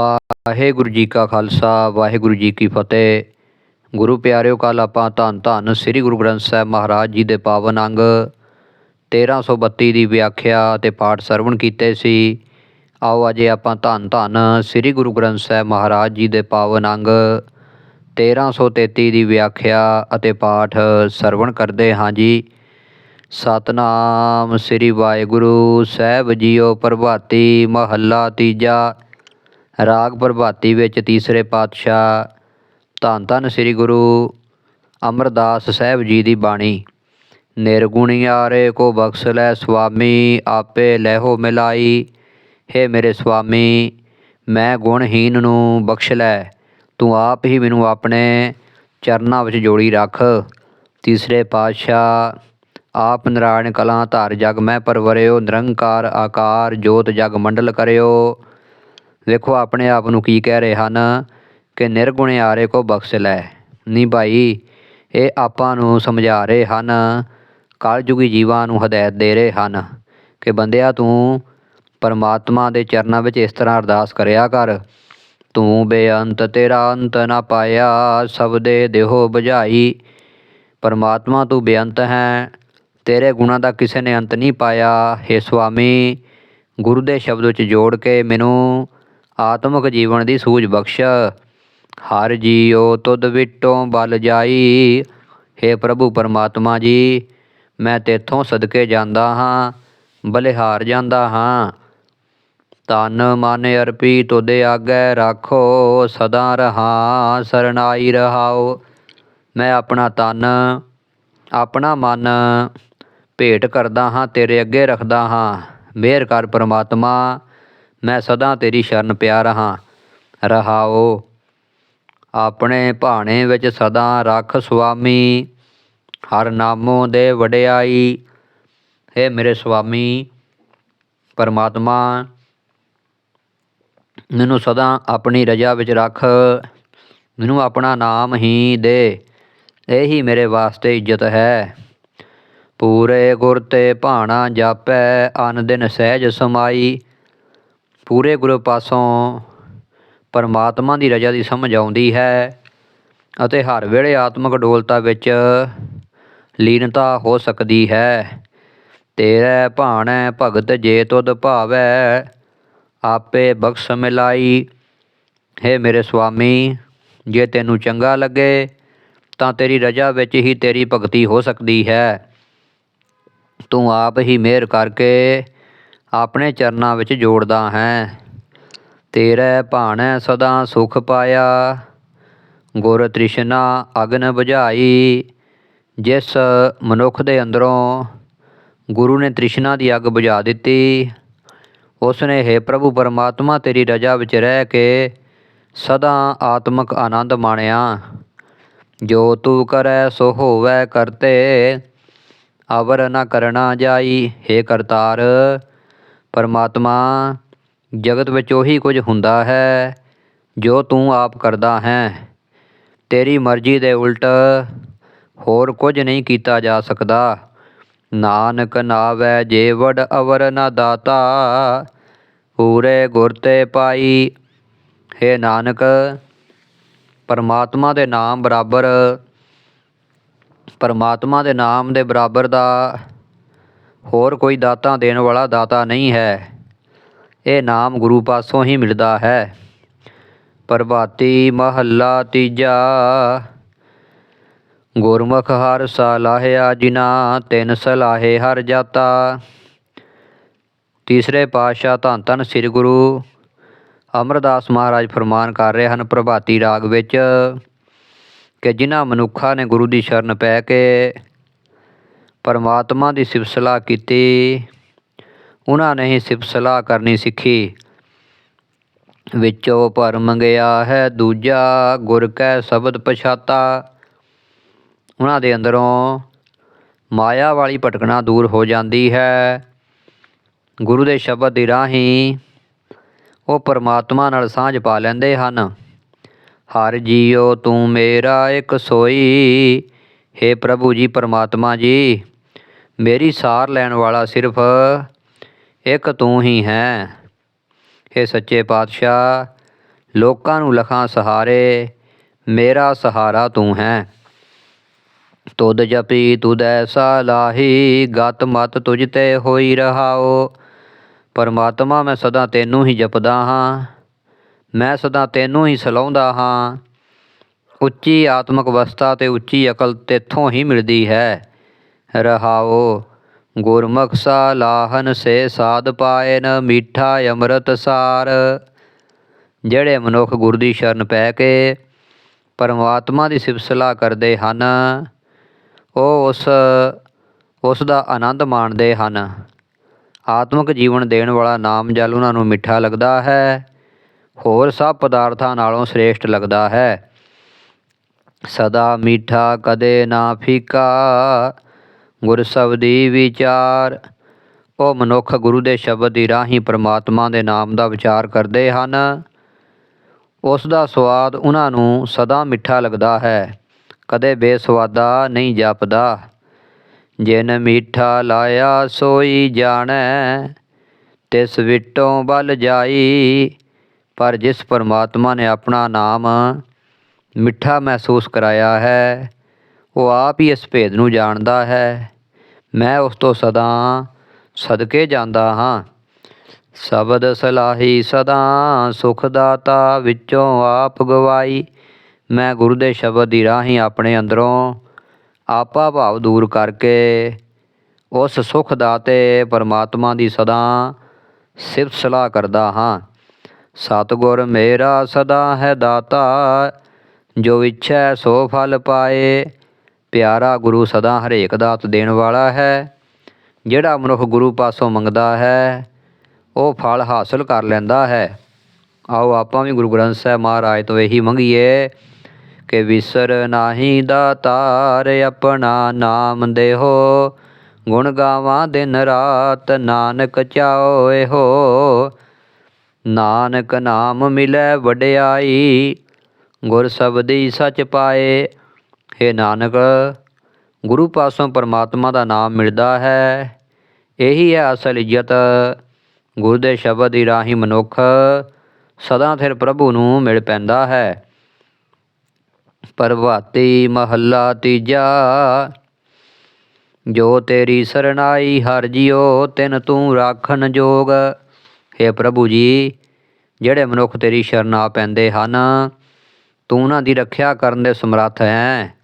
ਵਾਹਿਗੁਰੂ ਜੀ ਕਾ ਖਾਲਸਾ, ਵਾਹਿਗੁਰੂ ਜੀ ਕੀ ਫਤਿਹ। ਗੁਰੂ ਪਿਆਰਿਓ ਕੱਲ ਆਪਾਂ ਧੰਨ ਧੰਨ ਸ੍ਰੀ ਗੁਰੂ ਗ੍ਰੰਥ ਸਾਹਿਬ ਮਹਾਰਾਜ ਜੀ ਦੇ ਪਾਵਨ ਅੰਗ 1332 ਦੀ ਵਿਆਖਿਆ ਤੇ ਪਾਠ ਸਰਵਣ ਕੀਤੇ ਸੀ। ਆਓ ਅੱਜ ਆਪਾਂ ਧੰਨ ਧੰਨ ਸ੍ਰੀ ਗੁਰੂ ਗ੍ਰੰਥ ਸਾਹਿਬ ਮਹਾਰਾਜ ਜੀ ਦੇ ਪਾਵਨ ਅੰਗ 1333 ਦੀ ਵਿਆਖਿਆ ਅਤੇ ਪਾਠ ਸਰਵਣ ਕਰਦੇ ਹਾਂ ਜੀ। ਸਤਨਾਮ ਸ੍ਰੀ ਵਾਹਿਗੁਰੂ, ਸਾਹਿਬ ਜੀਓ ਪ੍ਰਭਾਤੀ ਮਹੱਲਾ ਤੀਜਾ ਰਾਗ ਪ੍ਰਭਾਤੀ ਵਿੱਚ ਤੀਸਰੇ ਪਾਤਸ਼ਾਹ ਧੰਨ ਧੰਨ ਸ੍ਰੀ ਗੁਰੂ ਅਮਰਦਾਸ ਸਾਹਿਬ ਜੀ ਦੀ ਬਾਣੀ ਨਿਰਗੁਣਿਆਰੇ ਕੋ ਬਖਸ਼ ਲੈ ਸੁਆਮੀ, ਆਪੇ ਲਹਿਓ ਮਿਲਾਈ। ਹੇ ਮੇਰੇ ਸੁਆਮੀ, ਮੈਂ ਗੁਣਹੀਨ ਨੂੰ ਬਖਸ਼ ਲੈ, ਤੂੰ ਆਪ ਹੀ ਮੈਨੂੰ ਆਪਣੇ ਚਰਨਾਂ ਵਿੱਚ ਜੋੜੀ ਰੱਖ। ਤੀਸਰੇ ਪਾਤਸ਼ਾਹ, ਆਪ ਨਰਾਇਣ ਕਲਾਂ ਧਾਰ ਜਗ ਮੈਂ ਪਰਵਰਿਓ, ਨਿਰੰਕਾਰ ਆਕਾਰ ਜੋਤ ਜਗ ਮੰਡਲ ਕਰਿਓ। ਦੇਖੋ ਆਪਣੇ ਆਪ ਨੂੰ ਕੀ ਕਹਿ ਰਹੇ ਹਨ ਕਿ ਨਿਰਗੁਣਿਆਰੇ ਕੋ ਬਖਸ਼ ਲੈ। ਨਹੀਂ ਭਾਈ, ਇਹ ਆਪਾਂ ਨੂੰ ਸਮਝਾ ਰਹੇ ਹਨ, ਕਲਯੁਗੀ ਜੀਵਾਂ ਨੂੰ ਹਦਾਇਤ ਦੇ ਰਹੇ ਹਨ ਕਿ ਬੰਦਿਆ ਤੂੰ ਪਰਮਾਤਮਾ ਦੇ ਚਰਨਾਂ ਵਿੱਚ ਇਸ ਤਰ੍ਹਾਂ ਅਰਦਾਸ ਕਰਿਆ ਕਰ। ਤੂੰ ਬੇਅੰਤ ਤੇਰਾ ਅੰਤ ਨਾ ਪਾਇਆ, ਸਭ ਦੇ ਦੇਹੋ ਬੁਝਾਈ। ਪਰਮਾਤਮਾ ਤੂੰ ਬੇਅੰਤ ਹੈ, ਤੇਰੇ ਗੁਣਾਂ ਦਾ ਕਿਸੇ ਨੇ ਅੰਤ ਨਹੀਂ ਪਾਇਆ। हे ਸੁਆਮੀ, ਗੁਰੂ ਦੇ ਸ਼ਬਦ ਵਿੱਚ ਜੋੜ ਕੇ ਮੈਨੂੰ ਆਤਮਿਕ ਜੀਵਨ ਦੀ ਸੂਝ ਬਖਸ਼। ਹਰ ਜੀਉ ਤੁਧ ਵਿਟੋਂ ਬਲ ਜਾਈ। हे ਪ੍ਰਭੂ ਪਰਮਾਤਮਾ ਜੀ, ਮੈਂ ਤੇਥੋਂ ਸਦਕੇ ਜਾਂਦਾ ਹਾਂ, ਬਲਿਹਾਰ ਜਾਂਦਾ ਹਾਂ। ਤਨ ਮਨ ਅਰਪੀ ਤੁਦੇ ਆਗੇ ਰੱਖੋ, ਸਦਾ ਰਹਾ ਸਰਨਾਈ ਰਹਾਓ। ਮੈਂ ਆਪਣਾ ਤਨ ਆਪਣਾ ਮਨ ਭੇਟ ਕਰਦਾ ਹਾਂ, ਤੇਰੇ ਅੱਗੇ ਰੱਖਦਾ ਹਾਂ। ਮਿਹਰ ਕਰ ਪਰਮਾਤਮਾ ਮੈਂ ਸਦਾ ਤੇਰੀ ਸ਼ਰਨ ਪਿਆ ਰਹਾ, ਰਹਾਓ। ਆਪਣੇ ਭਾਣੇ ਵਿੱਚ ਸਦਾ ਰੱਖ ਸੁਆਮੀ, ਹਰ ਨਾਮੋਂ ਦੇ ਵਡਿਆਈ। ਹੈ ਮੇਰੇ ਸੁਆਮੀ, ਪਰਮਾਤਮਾ, ਮੈਨੂੰ ਸਦਾ ਆਪਣੀ ਰਜਾ ਵਿੱਚ ਰੱਖ, ਮੈਨੂੰ ਆਪਣਾ ਨਾਮ ਹੀ ਦੇ। ਇਹੀ ਮੇਰੇ ਵਾਸਤੇ ਇੱਜ਼ਤ ਹੈ। ਪੂਰੇ ਗੁਰ ਤੇ ਭਾਣਾ ਜਾਪੈ, ਅਨ ਦਿਨ ਸਹਿਜ ਸਮਾਈ। ਪੂਰੇ ਗੁਰੂ ਪਾਸੋਂ ਪਰਮਾਤਮਾ ਦੀ ਰਜਾ ਦੀ ਸਮਝ ਆਉਂਦੀ ਹੈ ਅਤੇ ਹਰ ਵੇਲੇ ਆਤਮਿਕ ਡੋਲਤਾ ਵਿੱਚ ਲੀਨਤਾ ਹੋ ਸਕਦੀ ਹੈ। ਤੇਰੇ ਭਾਣੈ ਭਗਤ ਜੇ ਤੁਧ ਭਾਵੈ, ਆਪੇ ਬਖਸ਼ ਮਿਲਾਈ। ਹੈ ਮੇਰੇ ਸੁਆਮੀ, ਜੇ ਤੈਨੂੰ ਚੰਗਾ ਲੱਗੇ, ਤਾਂ ਤੇਰੀ ਰਜਾ ਵਿੱਚ ਹੀ ਤੇਰੀ ਭਗਤੀ ਹੋ ਸਕਦੀ ਹੈ। ਤੂੰ ਆਪ ਹੀ ਮਿਹਰ ਕਰਕੇ ਆਪਣੇ ਚਰਨਾਂ ਵਿੱਚ ਜੋੜਦਾ ਹੈ। ਤੇਰੇ ਭਾਣੈ ਸਦਾ ਸੁਖ ਪਾਇਆ। ਗੁਰ ਤ੍ਰਿਸ਼ਨਾ ਅਗਨ ਬੁਝਾਈ। ਜਿਸ ਮਨੁੱਖ ਦੇ ਅੰਦਰੋਂ ਗੁਰੂ ਨੇ ਤ੍ਰਿਸ਼ਨਾ ਦੀ ਅੱਗ ਬੁਝਾ ਦਿੱਤੀ ਉਸ ਨੇ ਹੈ ਪ੍ਰਭੂ ਪਰਮਾਤਮਾ ਤੇਰੀ ਰਜਾ ਵਿੱਚ ਰਹਿ ਕੇ ਸਦਾ ਆਤਮਿਕ ਆਨੰਦ ਮਾਣਿਆ। ਜੋ ਤੂੰ ਕਰੈ ਸੋ ਹੋਵੈ ਕਰਤੇ, ਅਵਰ ਨਾ ਕਰਨਾ ਜਾਈ। ਹੈ ਕਰਤਾਰ ਪਰਮਾਤਮਾ ਜਗਤ ਵਿੱਚ ਉਹੀ ਕੁਝ ਹੁੰਦਾ ਹੈ ਜੋ ਤੂੰ ਆਪ ਕਰਦਾ ਹੈ। ਤੇਰੀ ਮਰਜ਼ੀ ਦੇ ਉਲਟ ਹੋਰ ਕੁਝ ਨਹੀਂ ਕੀਤਾ ਜਾ ਸਕਦਾ। ਨਾਨਕ ਨਾਵੈ ਜੇ ਵਡ ਅਵਰ ਨਾ ਦਾਤਾ ਪੂਰੇ ਗੁਰ ਤੇ ਪਾਈ। ਹੈ ਨਾਨਕ, ਪਰਮਾਤਮਾ ਦੇ ਨਾਮ ਬਰਾਬਰ, ਪਰਮਾਤਮਾ ਦੇ ਨਾਮ ਦੇ ਬਰਾਬਰ ਦਾ ਹੋਰ ਕੋਈ ਦਾਤਾਂ ਦੇਣ ਵਾਲਾ ਦਾਤਾ ਨਹੀਂ ਹੈ। ਇਹ ਨਾਮ ਗੁਰੂ ਪਾਸੋਂ ਹੀ ਮਿਲਦਾ ਹੈ। ਪ੍ਰਭਾਤੀ ਮਹੱਲਾ ਤੀਜਾ। ਗੁਰਮੁਖ ਹਰ ਸਲਾਹਿਆ ਜਿਨਾ ਤਿੰਨ ਸਲਾਹੇ ਹਰ ਜਾਤਾ। ਤੀਸਰੇ ਪਾਤਸ਼ਾਹ ਧੰਨ ਧੰਨ ਸ੍ਰੀ ਗੁਰੂ ਅਮਰਦਾਸ ਮਹਾਰਾਜ ਫਰਮਾਨ ਕਰ ਰਹੇ ਹਨ ਪ੍ਰਭਾਤੀ ਰਾਗ ਵਿੱਚ ਕਿ ਜਿਨ੍ਹਾਂ ਮਨੁੱਖਾਂ ਨੇ ਗੁਰੂ ਦੀ ਸ਼ਰਨ ਪੈ ਕੇ ਪਰਮਾਤਮਾ ਦੀ ਸਿਫਤਸਲਾ ਕੀਤੀ। ਉਹਨਾਂ ਨੇ ਹੀ ਸਿਫਤਸਲਾ ਕਰਨੀ ਸਿੱਖੀ। ਵਿੱਚੋਂ ਭਰਮ ਗਿਆ ਹੈ ਦੂਜਾ, ਗੁਰ ਕੈ ਸ਼ਬਦ ਪਛਾਤਾ। ਉਹਨਾਂ ਦੇ ਅੰਦਰੋਂ ਮਾਇਆ ਵਾਲੀ ਭਟਕਣਾ ਦੂਰ ਹੋ ਜਾਂਦੀ ਹੈ। ਗੁਰੂ ਦੇ ਸ਼ਬਦ ਦੀ ਰਾਹੀਂ ਉਹ ਪਰਮਾਤਮਾ ਨਾਲ ਸਾਂਝ ਪਾ ਲੈਂਦੇ ਹਨ। ਹਰ ਜੀਓ ਤੂੰ ਮੇਰਾ ਇੱਕ ਸੋਈ। हे ਪ੍ਰਭੂ ਜੀ, ਪਰਮਾਤਮਾ ਜੀ। ਮੇਰੀ ਸਾਰ ਲੈਣ ਵਾਲਾ ਸਿਰਫ ਇੱਕ ਤੂੰ ਹੀ ਹੈ। ਇਹ ਸੱਚੇ ਪਾਤਸ਼ਾਹ, ਲੋਕਾਂ ਨੂੰ ਲਖਾਂ ਸਹਾਰੇ, ਮੇਰਾ ਸਹਾਰਾ ਤੂੰ ਹੈ। ਤੁਧ ਜਪੀ ਤੁਧ ਐਸਾ ਲਾਹੀ, ਗਤ ਮਤ ਤੁਝ ਤੇ ਹੋਈ ਰਹਾਓ। ਪਰਮਾਤਮਾ ਮੈਂ ਸਦਾ ਤੈਨੂੰ ਹੀ ਜਪਦਾ ਹਾਂ, ਮੈਂ ਸਦਾ ਤੈਨੂੰ ਹੀ ਸਲਾਉਂਦਾ ਹਾਂ। ਉੱਚੀ ਆਤਮਿਕ ਅਵਸਥਾ ਤੇ ਉੱਚੀ ਅਕਲ ਤੇਥੋਂ ਹੀ ਮਿਲਦੀ ਹੈ। ਰਹਾਓ। ਗੁਰਮੁਖ ਸਾ ਲਾਹਨ ਸੇ ਸਾਧ ਪਾਏ ਮੀਠਾ ਅੰਮ੍ਰਿਤ ਸਾਰ। ਜਿਹੜੇ ਮਨੁੱਖ ਗੁਰ ਦੀ ਸ਼ਰਨ ਪੈ ਕੇ ਪਰਮਾਤਮਾ ਦੀ ਸਿਫਤ ਕਰਦੇ ਹਨ, ਉਹ ਉਸ ਉਸ ਦਾ ਆਨੰਦ ਮਾਣਦੇ ਹਨ। ਆਤਮਿਕ ਜੀਵਨ ਦੇਣ ਵਾਲਾ ਨਾਮ ਜਲ ਉਹਨਾਂ ਨੂੰ ਮਿੱਠਾ ਲੱਗਦਾ ਹੈ, ਹੋਰ ਸਭ ਪਦਾਰਥਾਂ ਨਾਲੋਂ ਸ੍ਰੇਸ਼ਟ ਲੱਗਦਾ ਹੈ। ਸਦਾ ਮੀਠਾ ਕਦੇ ਨਾ ਫੀਕਾ ਗੁਰ ਸਬਦੀ ਵਿਚਾਰ। ਉਹ ਮਨੁੱਖ ਗੁਰੂ ਦੇ ਸ਼ਬਦ ਦੀ ਰਾਹੀਂ ਪ੍ਰਮਾਤਮਾ ਦੇ ਨਾਮ ਦਾ ਵਿਚਾਰ ਕਰਦੇ ਹਨ। ਉਸ ਦਾ ਸਵਾਦ ਉਹਨਾਂ ਨੂੰ ਸਦਾ ਮਿੱਠਾ ਲੱਗਦਾ ਹੈ। ਕਦੇ ਬੇਸਵਾਦਾ ਨਹੀਂ ਜਾਪਦਾ। ਜਿਨ ਮੀਠਾ ਲਾਇਆ ਸੋਈ ਜਾਣੈ, ਤਿਸ ਵਿਟੋਂ ਬਲ ਜਾਈ। ਪਰ ਜਿਸ ਪਰਮਾਤਮਾ ਨੇ ਆਪਣਾ ਨਾਮ ਮਿੱਠਾ ਮਹਿਸੂਸ ਕਰਾਇਆ ਹੈ ਉਹ ਆਪ ਹੀ ਇਸ ਭੇਦ ਨੂੰ ਜਾਣਦਾ ਹੈ। ਮੈਂ ਉਸ ਤੋਂ ਸਦਾ ਸਦਕੇ ਜਾਂਦਾ ਹਾਂ। ਸ਼ਬਦ ਸਲਾਹੀ ਸਦਾ ਸੁਖ ਦਾਤਾ ਵਿੱਚੋਂ ਆਪ ਗਵਾਈ। ਮੈਂ ਗੁਰੂ ਦੇ ਸ਼ਬਦ ਦੀ ਰਾਹੀਂ ਆਪਣੇ ਅੰਦਰੋਂ ਆਪਾ ਭਾਵ ਦੂਰ ਕਰਕੇ ਉਸ ਸੁਖ ਦਾਤੇ ਪਰਮਾਤਮਾ ਦੀ ਸਦਾ ਸਿਫਤ ਸਲਾਹ ਕਰਦਾ ਹਾਂ। ਸਤਿਗੁਰ ਮੇਰਾ ਸਦਾ ਹੈ ਦਾਤਾ, ਜੋ ਇੱਛਾ ਸੋ ਫਲ ਪਾਏ। ਪਿਆਰਾ ਗੁਰੂ ਸਦਾ ਹਰੇਕ ਦਾਤ ਦੇਣ ਵਾਲਾ ਹੈ। ਜਿਹੜਾ ਮਨੁੱਖ ਗੁਰੂ ਪਾਸੋਂ ਮੰਗਦਾ ਹੈ, ਉਹ ਫਲ ਹਾਸਲ ਕਰ ਲੈਂਦਾ ਹੈ। ਆਓ ਆਪਾਂ ਵੀ ਗੁਰੂ ਗ੍ਰੰਥ ਸਾਹਿਬ ਮਹਾਰਾਜ ਤੋਂ ਇਹੀ ਮੰਗੀਏ ਕਿ ਵਿਸਰ ਨਾਹੀ ਦਾਤਾਰ ਆਪਣਾ ਨਾਮ ਦੇਹੋ। ਗੁਣ ਗਾਵਾਂ ਦਿਨ ਰਾਤ ਨਾਨਕ ਚਾਓ ਹੋ। ਨਾਨਕ ਨਾਮ ਮਿਲੈ ਵਡਿਆਈ, ਗੁਰ ਸਬਦੀ ਸਚ ਪਾਏ। हे ਨਾਨਕ, ਗੁਰੂ ਪਾਸੋਂ ਪਰਮਾਤਮਾ ਦਾ ਨਾਮ ਮਿਲਦਾ ਹੈ। ਇਹੀ ਹੈ ਅਸਲ ਇੱਜ਼ਤ। ਗੁਰੂ ਦੇ ਸ਼ਬਦ ਦੀ ਰਾਹੀਂ ਮਨੁੱਖ ਸਦਾ ਥਿਰ ਪ੍ਰਭੂ ਨੂੰ ਮਿਲ ਪੈਂਦਾ ਹੈ। ਪ੍ਰਭਾਤੀ ਮਹੱਲਾ ਤੀਜਾ, ਜੋ ਤੇਰੀ ਸਰਣਾਈ ਹਰ ਜਿਉ, ਤਿਨ ਤੂੰ ਰਾਖਣ ਜੋਗ। हे ਪ੍ਰਭੂ ਜੀ, ਜਿਹੜੇ ਮਨੁੱਖ ਤੇਰੀ ਸ਼ਰਨ ਆ ਪੈਂਦੇ ਹਨ, ਤੂੰ ਉਹਨਾਂ ਦੀ ਰੱਖਿਆ ਕਰਨ ਦੇ ਸਮਰੱਥ ਹੈ।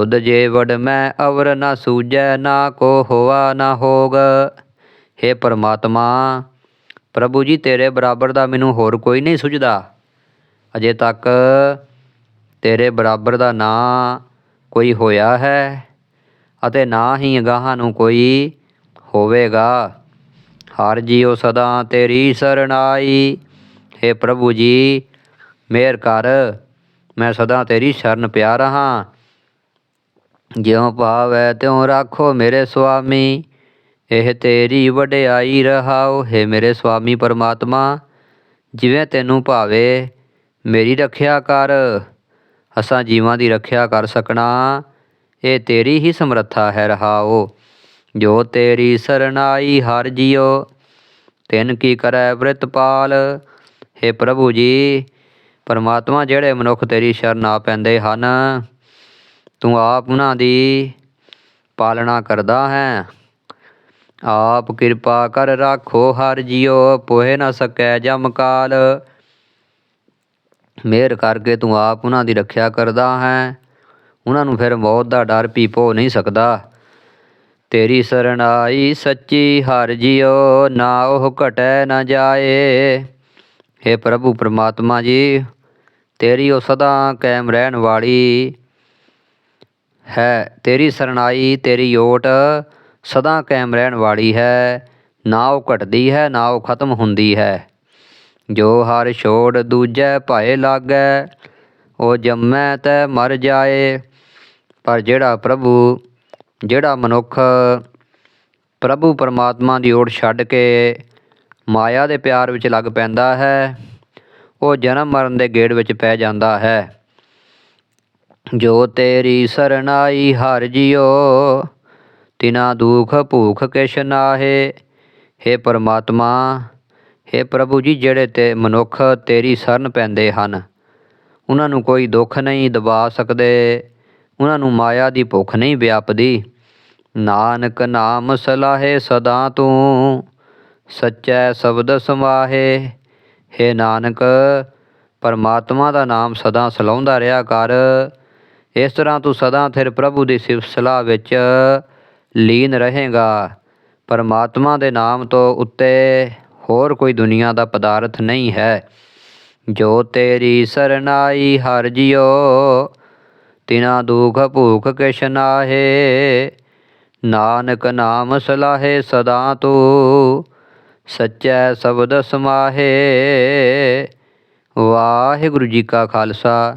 ਤੁਧ ਜੇ ਵਡ ਮੈਂ ਅਵਰ ਨਾ ਸੂਜੈ, ਨਾ ਕੋ ਹੋਆ ਨਾ ਹੋਗ। हे ਪਰਮਾਤਮਾ, ਪ੍ਰਭੂ ਜੀ, ਤੇਰੇ ਬਰਾਬਰ ਦਾ ਮੈਨੂੰ ਹੋਰ ਕੋਈ ਨਹੀਂ ਸੁਝਦਾ। ਅਜੇ ਤੱਕ ਤੇਰੇ ਬਰਾਬਰ ਦਾ ਨਾਂ ਕੋਈ ਹੋਇਆ ਹੈ ਅਤੇ ਨਾ ਹੀ ਅਗਾਹਾਂ ਨੂੰ ਕੋਈ ਹੋਵੇਗਾ। ਹਰ ਜੀਉ ਸਦਾ ਤੇਰੀ ਸਰਣਾਈ हे ਪ੍ਰਭੂ ਜੀ ਮਿਹਰ ਕਰ, ਮੈਂ ਸਦਾ ਤੇਰੀ ਸ਼ਰਨ ਪਿਆ ਰਹਾ। ਜਿਉ ਭਾਵੈ ਤਿਉ ਰਾਖੋ ਮੇਰੇ ਸੁਆਮੀ, ਇਹ ਤੇਰੀ ਵਡਿਆਈ ਰਹਾਓ ਹੈ ਮੇਰੇ ਸੁਆਮੀ ਪਰਮਾਤਮਾ, ਜਿਵੇਂ ਤੈਨੂੰ ਭਾਵੇ, ਮੇਰੀ ਰੱਖਿਆ ਕਰ, ਅਸਾਂ ਜੀਵਾਂ ਦੀ ਰੱਖਿਆ ਕਰ ਸਕਣਾ, ਇਹ ਤੇਰੀ ਹੀ ਸਮਰੱਥਾ ਹੈ ਰਹਾਓ ਜੋ ਤੇਰੀ ਸਰਣਾਈ ਹਰ ਜਿਉ, ਤਿਨ ਕੀ ਕਰੈ ਬ੍ਰਿਤਪਾਲ हे ਪ੍ਰਭੂ ਜੀ, ਪਰਮਾਤਮਾ ਜਿਹੜੇ ਮਨੁੱਖ ਤੇਰੀ ਸ਼ਰਨ ਆ ਪੈਂਦੇ ਹਨ ਤੂੰ ਆਪ ਉਹਨਾਂ ਦੀ ਪਾਲਣਾ ਕਰਦਾ ਹੈ। ਆਪ ਕਿਰਪਾ ਕਰ ਰਾਖੋ, ਹਰ ਜਿਉ ਪੋਹਿ ਨਾ ਸਕੈ ਜਮ ਕਾਲ। ਮਿਹਰ ਕਰਕੇ ਤੂੰ ਆਪ ਉਹਨਾਂ ਦੀ ਰੱਖਿਆ ਕਰਦਾ ਹੈ। ਉਹਨਾਂ ਨੂੰ ਫਿਰ ਮੌਤ ਦਾ ਡਰ ਵੀ ਪੋ ਨਹੀਂ ਸਕਦਾ। ਤੇਰੀ ਸਰਣਾਈ ਸੱਚੀ, ਹਰ ਜਿਉ ਨਾ ਉਹ ਘਟੈ ਨਾ ਜਾਏ। हे ਪ੍ਰਭੂ ਪਰਮਾਤਮਾ ਜੀ, ਤੇਰੀ ਉਹ ਸਦਾ ਕਾਇਮ ਰਹਿਣ ਵਾਲੀ ਹੈ। ਤੇਰੀ ਸਰਨਾਈ, ਤੇਰੀ ਓਟ ਸਦਾ ਕਾਇਮ ਰਹਿਣ ਵਾਲੀ ਹੈ। ਨਾ ਉਹ ਘਟਦੀ ਹੈ, ਨਾ ਉਹ ਖਤਮ ਹੁੰਦੀ ਹੈ। ਜੋ ਹਰ ਛੋੜ ਦੂਜੈ ਭਾਏ ਲਾਗੈ, ਉਹ ਜੰਮੈ ਤੈ ਮਰ ਜਾਏ। ਪਰ ਜਿਹੜਾ ਪ੍ਰਭੂ, ਜਿਹੜਾ ਮਨੁੱਖ ਪ੍ਰਭੂ ਪਰਮਾਤਮਾ ਦੀ ਓਟ ਛੱਡ ਕੇ ਮਾਇਆ ਦੇ ਪਿਆਰ ਵਿੱਚ ਲੱਗ ਪੈਂਦਾ ਹੈ, ਉਹ ਜਨਮ ਮਰਨ ਦੇ ਗੇੜ ਵਿੱਚ ਪੈ ਜਾਂਦਾ ਹੈ। ਜੋ ਤੇਰੀ ਸਰਣਾਈ ਹਰ ਜਿਉ ਤਿਨਾ ਦੁਖ ਭੂਖ ਕਿਛ ਨਾਹੇ हे ਪਰਮਾਤਮਾ हे ਪ੍ਰਭੂ ਜੀ ਜਿਹੜੇ ਤੇ ਮਨੁੱਖ ਤੇਰੀ ਸ਼ਰਨ ਪੈਂਦੇ ਹਨ ਉਹਨਾਂ ਨੂੰ ਕੋਈ ਦੁੱਖ ਨਹੀਂ ਦਬਾ ਸਕਦੇ ਉਹਨਾਂ ਨੂੰ ਮਾਇਆ ਦੀ ਭੁੱਖ ਨਹੀਂ ਵਿਆਪਦੀ ਨਾਨਕ ਨਾਮ ਸਲਾਹੇ ਸਦਾ ਤੂੰ ਸੱਚੈ ਸ਼ਬਦ ਸਮਾਹੇ हे ਨਾਨਕ ਪਰਮਾਤਮਾ ਦਾ ਨਾਮ ਸਦਾ ਸਲਾਉਂਦਾ ਰਿਹਾ ਕਰ ਇਸ ਤਰ੍ਹਾਂ ਤੂੰ ਸਦਾ ਥਿਰ ਪ੍ਰਭੂ ਦੀ ਸਿਫਤ ਸਲਾਹ ਵਿੱਚ ਲੀਨ ਰਹੇਗਾ। ਪਰਮਾਤਮਾ ਦੇ ਨਾਮ ਤੋਂ ਉੱਤੇ ਹੋਰ ਕੋਈ ਦੁਨੀਆ ਦਾ ਪਦਾਰਥ ਨਹੀਂ ਹੈ। ਜੋ ਤੇਰੀ ਸਰਨਾਈ ਹਰ ਜਿਓ ਤਿਨਾ ਦੁਖ ਭੂਖ ਕਿਛ ਨਾਹੇ। ਨਾਨਕ ਨਾਮ ਸਲਾਹੇ ਸਦਾ ਤੂੰ, ਸੱਚੈ ਸ਼ਬਦ ਸਮਾਹੇ। ਵਾਹਿਗੁਰੂ ਜੀ ਕਾ ਖਾਲਸਾ।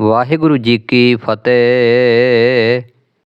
ਵਾਹਿਗੁਰੂ ਜੀ ਕੀ ਫਤਿਹ।